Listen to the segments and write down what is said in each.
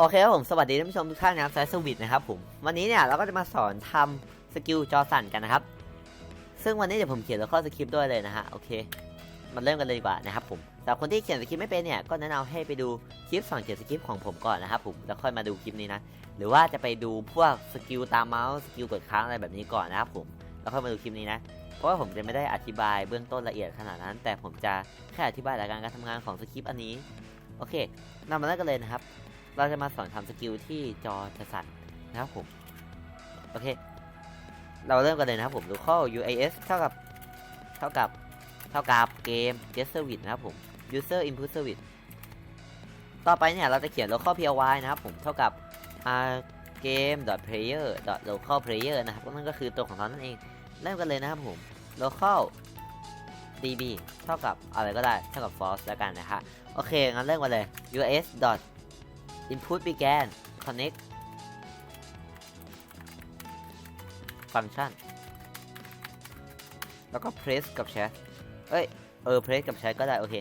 โอเคครับผมสวัสดีท่านผู้ชมทุกท่านนะครับสายสวิตนะครับผมวันนี้เนี่ยเราก็จะมาสอนทำสกิลจอสั่นกันนะครับ ซึ่งวันนี้เดี๋ยวผมเขียนแล้วข้อสคริปต์ด้วยเลยนะฮะโอเคมาเริ่มกันเลยดีกว่านะครับผมสำหรับคนที่เขียนสคริปต์ไม่เป็นเนี่ยก็แนะนำให้ไปดูคลิปสอนเขียนสคริปต์ของผมก่อนนะครับผมแล้วค่อยมาดูคลิปนี้นะหรือว่าจะไปดูพวกสกิลตามเมาส์สกิลกดค้างอะไรแบบนี้ก่อนนะครับผมแล้วค่อยมาดูคลิปนี้นะเพราะว่าผมจะไม่ได้อธิบายเบื้องต้นละเอียดขนาดนั้น แต่ผมจะแค่อธิบายหลักการการทำงานของสคริปต์อันนี้โอเค นำมาเริ่มกันเลยนะครับ เราจะมาสอนทำสกิลที่จอจะสั่นนะครับผม โอเค เราเริ่มกันเลยนะครับผม local UAS เท่ากับ เท่ากับ เท่ากับเกม get service นะครับผม user input service ต่อไปเนี่ย เราจะเขียน local py นะครับผม เท่ากับ uh, game player local player นะครับนั่นก็คือตัวของเรานั่นเอง เริ่มกันเลยนะครับผม local db เท่ากับอะไรก็ได้ เท่ากับ false แล้วกันนะฮะ โอเค งั้นเริ่มกันเลย us input began connect function แล้วก็ press กับ chat เอ้ย เออ press กับ chat ก็ได้ โอเค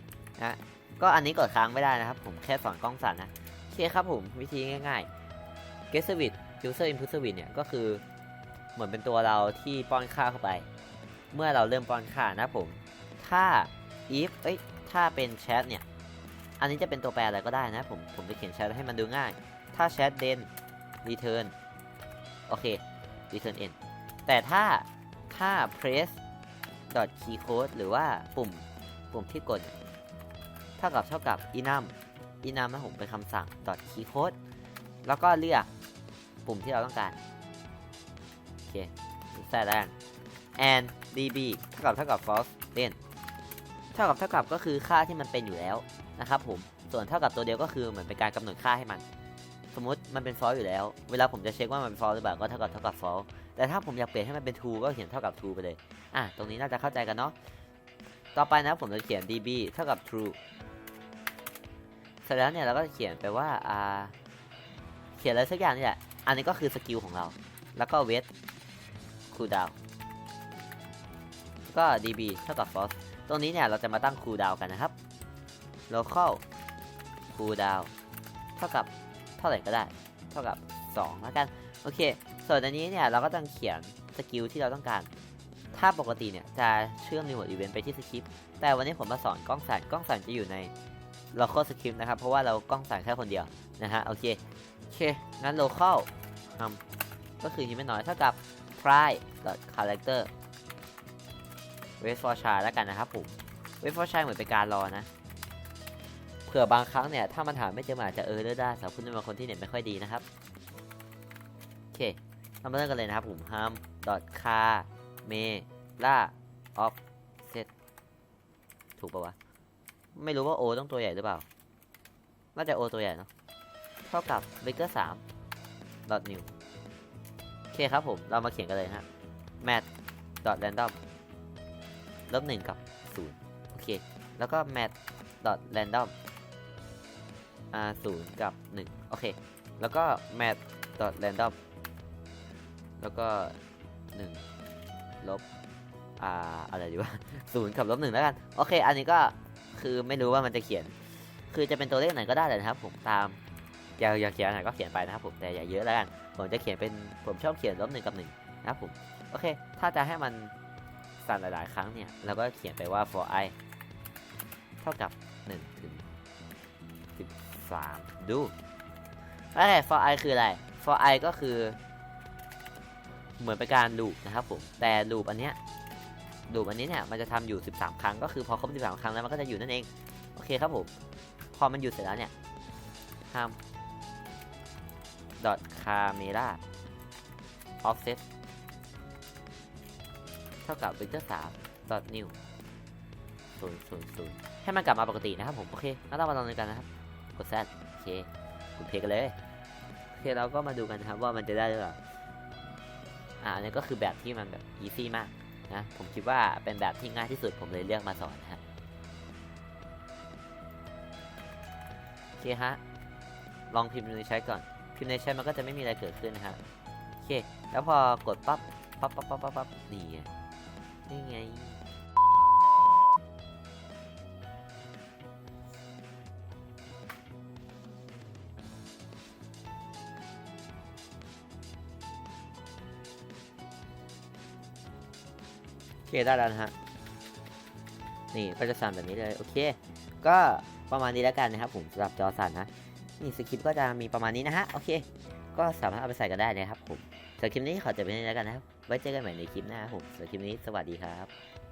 นะ ก็อันนี้กดค้างไม่ได้นะครับ ผมแค่สอนกล้องสั่นนะโอเคครับผม วิธีง่ายๆ get service user input service เนี่ย ก็คือ เหมือนเป็นตัวเราที่ป้อนค่าเข้าไป เมื่อเราเริ่มป้อนค่านะผม ถ้า if เอ้ย ถ้าเป็นแชทเนี่ย อันนี้จะเป็นตัวแปรอะไรก็ได้นะ ผมผมจะเขียนแชทให้มันดูง่าย ถ้าแชท then return โอเค return n แต่ถ้าถ้า press dot key code หรือว่าปุ่มปุ่มที่กดเท่ากับเท่ากับ enum enum นะผมเป็นคำสั่ง dot key code แล้วก็เลือกปุ่มที่เราต้องการ โอเคใส่แล้ว and db เท่ากับเท่ากับ false then เท่ากับเท่ากับก็คือค่าที่มันเป็นอยู่แล้ว นะครับผม ส่วนเท่ากับตัวเดียวก็คือเหมือนเป็นการกำหนดค่าให้มัน สมมติมันเป็น false อยู่แล้ว เวลาผมจะเช็คว่ามันเป็น false หรือเปล่าก็เท่ากับเท่ากับ false แต่ถ้าผมอยากเปลี่ยนให้มันเป็น true ก็เขียนเท่ากับ true ไปเลย อะ ตรงนี้น่าจะเข้าใจกันเนาะ ต่อไปนะผมจะเขียน db เท่ากับ true เสร็จแล้วเนี่ยเราก็จะเขียนไปว่า อ่า เขียนอะไรสักอย่างนี่แหละ อันนี้ก็คือสกิลของเรา แล้วก็ wait cooldown ก็ db เท่ากับ false ตรงนี้เนี่ยเราจะมาตั้ง cooldown กันนะครับ local cooldown เท่ากับเท่าไหร่ก็ได้ เท่ากับ 2 แล้วกัน โอเค ส่วนอันนี้เนี่ย เราก็ต้องเขียนสกิลที่เราต้องการ ถ้าปกติเนี่ย จะเชื่อม remote event ไปที่สคริปต์แต่วันนี้ผมมาสอนกล้องสั่นกล้องสั่นจะอยู่ใน local script นะครับ เพราะว่าเรากล้องสั่นแค่คนเดียวนะฮะ โอเค โอเค งั้น local ทำก็คือที่ไม่น้อยเท่ากับ try character wait for child แล้วกันนะครับผม wait for child เหมือนเป็นการรอนะ เผื่อบางครั้งเนี่ยถ้ามันหาไม่เจอมันอาจจะเออร์ได้สำหรับคุณเป็นคนที่เน็ตไม่ค่อยดีนะครับโอเคเรามาเริ่มกันเลยนะครับผม ham dot car me la offset ถูกปะวะ ไม่รู้ว่า o ต้องตัวใหญ่หรือเปล่าน่าจะ o ตัวใหญ่เนาะเท่ากับ vector 3 dot new โอเคครับผม เรามาเขียนกันเลยฮะ mat dot random ลบหนึ่งกับ0โอเค แล้วก็ mat dot random อ่าศูนย์กับ1โอเค แล้วก็ mat dot random แล้วก็1ลบอ่าอะไรดีวะศูนย์กับลบหนึ่งแล้วกัน โอเค อันนี้ก็คือไม่รู้ว่ามันจะเขียน คือจะเป็นตัวเลขไหนก็ได้เลยนะครับ ผมตามอยากอยากเขียนอะไรก็เขียนไปนะครับผมแต่อย่าเยอะแล้วกันผมจะเขียนเป็นผมชอบเขียนลบหนึ่งกับหนึ่งนะครับผมโอเค ถ้าจะให้มันสั่นหลาย ๆ ครั้งเนี่ยเราก็เขียนไปว่า for i เท่ากับ1ถึง 13ดูโอเค for i คืออะไร for i ก็คือ เหมือนเป็นการลูปนะครับผม แต่ลูปอันเนี้ยลูปอันนี้เนี่ยมันจะทำอยู่ 13 ครั้ง ก็คือพอครบ 13 ครั้งแล้วมันก็จะอยู่นั่นเอง โอเคครับผม พอมันอยู่เสร็จแล้วเนี่ยห้าม dot camera offset เท่ากับ vector 3 dot new ศูนย์ศูนย์ศูนย์ให้มันกลับมาปกตินะครับผม โอเคงั้นเรามาลองดูกันนะครับ กด Z โอเคกดเพลกันเลย โอเคเราก็มาดูกันนะครับว่ามันจะได้หรือเปล่าอ่าอันนี้ก็คือแบบที่มันแบบ easy มากนะผมคิดว่าเป็นแบบที่ง่ายที่สุดผมเลยเลือกมาสอนนะฮะโอเคฮะลองพิมพ์ในใช้ก่อน พิมพ์ในใช้มันก็จะไม่มีอะไรเกิดขึ้นนะฮะโอเค แล้วพอกดปั๊บปั๊บปั๊บปั๊บปั๊บปั๊บนี่ไงนี่ไง เคได้แล้วนะฮะ นี่ก็จะสั่นแบบนี้เลย โอเค ก็ประมาณนี้แล้วกันนะครับผมสำหรับจอสั่นนะ นี่สคริปต์ก็จะมีประมาณนี้นะฮะ โอเค ก็สามารถเอาไปใส่กันได้เลยครับผมสำหรับคลิปนี้ขอจบไปนี้แล้วกันนะครับ ไว้เจอกันใหม่ในคลิปหน้าครับผมสำหรับคลิปนี้สวัสดีครับ